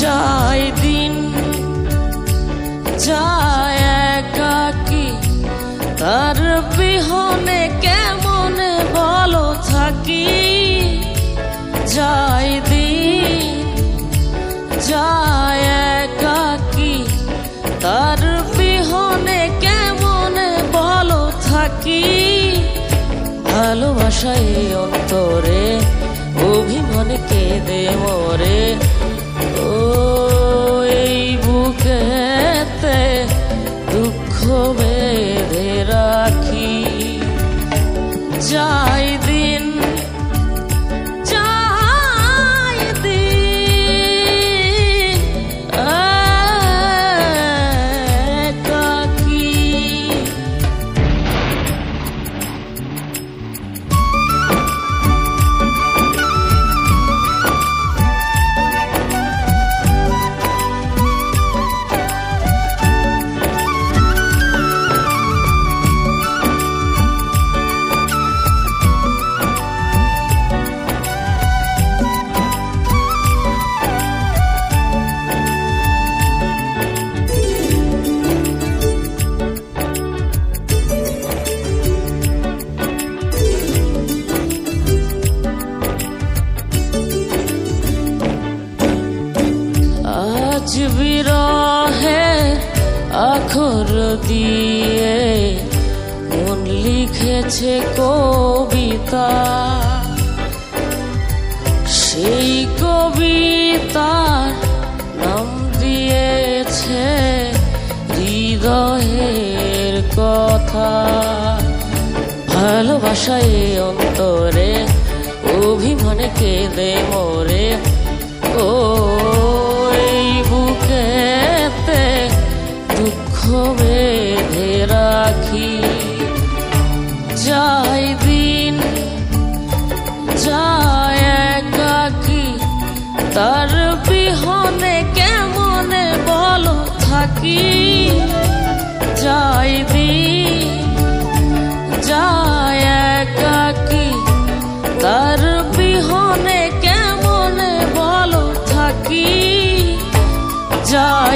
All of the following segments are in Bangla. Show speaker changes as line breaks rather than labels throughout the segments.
যায় দিন, যায় একাকি। তার বিহনে কেমন বলো থাকি? যায় দিন, যায় একাকি। তার বিহনে কেমন বলো থাকি? ভালোবাসায় অন্তরে, অভিমান কেঁদে মরে। যাই আজ বিরহে আখর দিয়ে মন লিখেছে কবিতা সেই কবিতার নাম দিয়েছে হৃদয়ের কথা ভালোবাসায় অন্তরে, অভিমানে কেঁদে মরে। তার বিহনে কেমন বলো থাকি? যাই দি যায় একাকি তার বিহনে কেমন বলো থাকি? যাই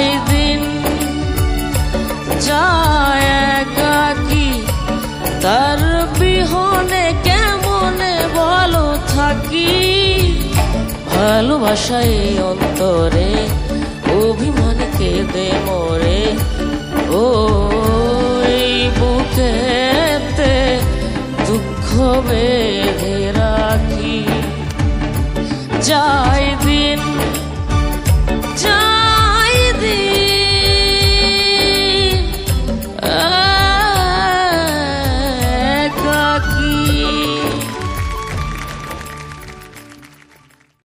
ভালোবাসায় অন্তরে অভিমান দে মরে। ও বুকেতে দুঃখ বেঁধে রাখি। যাই দিন